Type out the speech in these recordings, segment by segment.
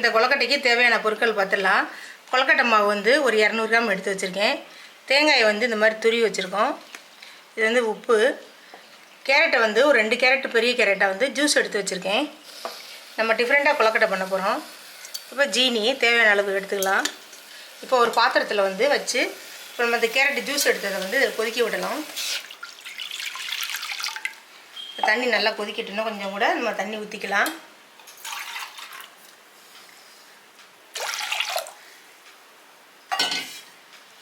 இந்த கொலக்கட்டைக்கு தேவையான பொருட்கள் பார்த்துடலாம். கொலக்கட்டை மாவு வந்து ஒரு இரநூறு கிராம் எடுத்து வச்சுருக்கேன். தேங்காயை வந்து இந்த மாதிரி துருவி வச்சுருக்கோம். இது வந்து உப்பு. கேரட்டை வந்து ஒரு ரெண்டு கேரட் பெரிய கேரட்டை வந்து ஜூஸ் எடுத்து வச்சுருக்கேன். நம்ம டிஃப்ரெண்ட்டாக கொலக்கட்டை பண்ண போகிறோம் இப்போ ஜீனி தேவையான அளவு எடுத்துக்கலாம். இப்போ ஒரு பாத்திரத்தில் வந்து வச்சு இப்போ நம்ம அந்த கேரட் ஜூஸ் எடுத்ததை வந்து இதில் கொதிக்க விடலாம். தண்ணி நல்லா கொதிக்கட்டுன்னா கொஞ்சம் கூட நம்ம தண்ணி ஊற்றிக்கலாம்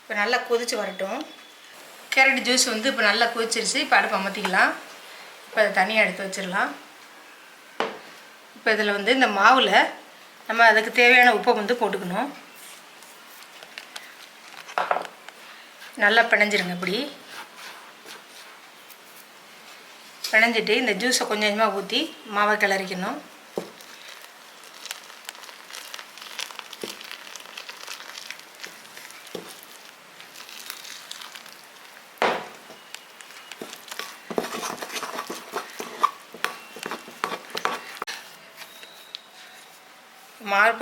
இப்போ நல்லா கொதித்து வரட்டும். கேரட் ஜூஸ் வந்து இப்போ நல்லா கொதிச்சிருச்சு. இப்போ அடுப்பு அமர்த்திக்கலாம். இப்போ அதை தனியாக எடுத்து வச்சிடலாம். இப்போ இதில் வந்து இந்த மாவில் நம்ம அதுக்கு தேவையான உப்பை வந்து போட்டுக்கணும். நல்லா பிணைஞ்சிருங்க இப்படி. பிணைஞ்சிட்டு இந்த ஜூஸை கொஞ்சம் கொஞ்சமாக ஊற்றி மாவை கிளறிக்கணும்.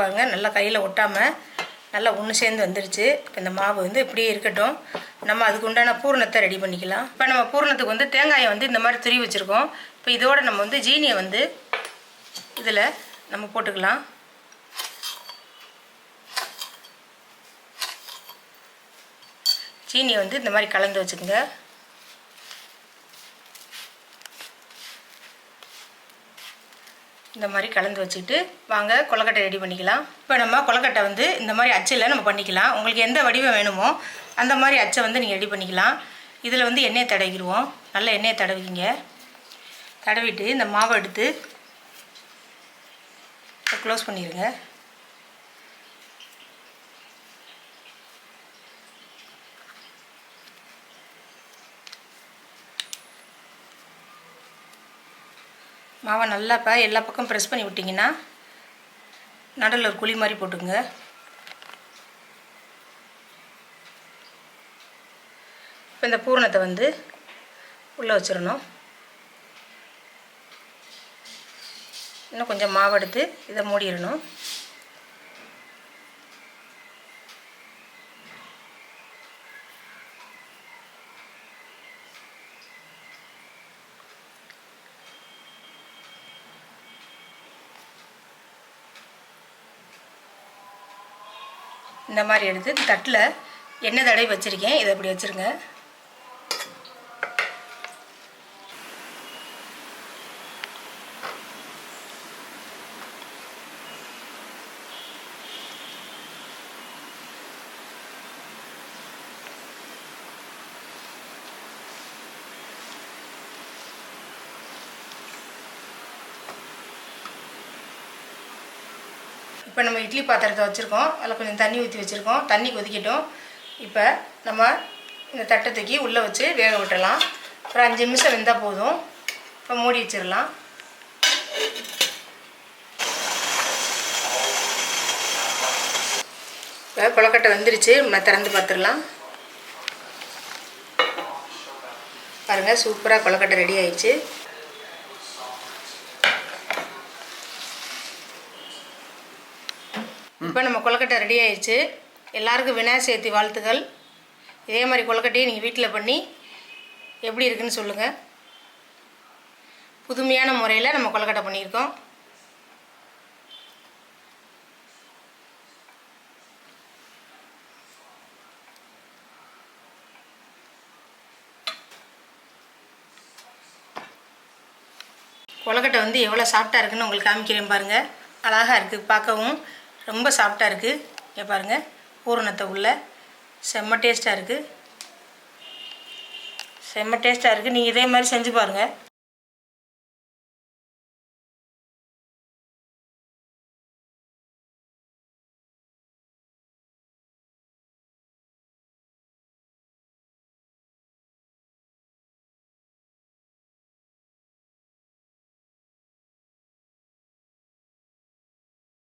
பாருங்கள் பாருங்க நல்லா கையில் ஒட்டாமல் நல்லா ஒன்று சேர்ந்து வந்துருச்சு. இப்போ இந்த மாவு வந்து இப்படியே இருக்கட்டும். நம்ம அதுக்கு உண்டான பூரணத்தை ரெடி பண்ணிக்கலாம். இப்போ நம்ம பூரணத்துக்கு வந்து தேங்காயை வந்து இந்த மாதிரி துருவி வச்சுருக்கோம். இப்போ இதோட நம்ம வந்து ஜீனியை வந்து இதில் நம்ம போட்டுக்கலாம். சீனியை வந்து இந்த மாதிரி கலந்து வச்சுக்கோங்க. இந்த மாதிரி கலந்து வச்சுட்டு வாங்க கொலக்கட்டை ரெடி பண்ணிக்கலாம். இப்போ நம்ம கொலக்கட்டை வந்து இந்த மாதிரி அச்சில் நம்ம பண்ணிக்கலாம். உங்களுக்கு எந்த வடிவம் வேணுமோ அந்த மாதிரி அச்சை வந்து நீங்கள் ரெடி பண்ணிக்கலாம். இதில் வந்து எண்ணெயை தடவிக்கிடுவோம் நல்ல எண்ணெயை தடவிக்கிங்க. தடவிட்டு இந்த மாவை எடுத்து க்ளோஸ் பண்ணிடுங்க மாவை நல்லா இப்போ எல்லா பக்கம் ப்ரெஸ் பண்ணி விட்டிங்கன்னா நடுவில் ஒரு குழி மாதிரி போட்டுங்க இப்போ இந்த பூரணத்தை வந்து உள்ளே வச்சிடணும். இன்னும் கொஞ்சம் மாவெடுத்து இதை மூடிடணும். இந்த மாதிரி எடுத்து தட்டில் எண்ணெய் தடவி வச்சுருக்கேன். இதை இப்படி வச்சுருங்க. இப்போ நம்ம இட்லி பாத்திரத்தை வச்சுருக்கோம். அதில் கொஞ்சம் தண்ணி ஊற்றி வச்சுருக்கோம். தண்ணி கொதிக்கட்டும். இப்போ நம்ம இந்த தட்டை தூக்கி உள்ளே வச்சு வேக விட்டுடலாம். ஒரு அஞ்சு நிமிஷம் வெந்தால் போதும். இப்போ மூடி வச்சிடலாம். இப்போ கொலக்கட்டை வந்துருச்சு. நம்ம திறந்து பார்த்துடலாம். பாருங்கள் சூப்பராக கொலக்கட்டை ரெடி ஆயிடுச்சு. இப்போ நம்ம கொலக்கட்டை ரெடி ஆயிடுச்சு. எல்லாருக்கும் விநாயகர் சதுர்த்தி வாழ்த்துக்கள். இதே மாதிரி கொலக்கட்டையை நீங்கள் வீட்டில் பண்ணி எப்படி இருக்குன்னு சொல்லுங்கள் புதுமையான முறையில் நம்ம கொலக்கட்டை பண்ணியிருக்கோம். கொலக்கட்டை வந்து எவ்வளோ சாஃப்டாக இருக்குன்னு உங்களுக்கு காமிக்கிறேன் பாருங்கள் அழகாக இருக்குது பார்க்கவும். ரொம்ப சாஃப்டாக இருக்குது இங்கே பாருங்கள் பூரணத்தை உள்ள. செம்ம டேஸ்ட்டாக இருக்குது செம்ம டேஸ்ட்டாக இருக்குது நீங்கள் இதே மாதிரி செஞ்சு பாருங்கள்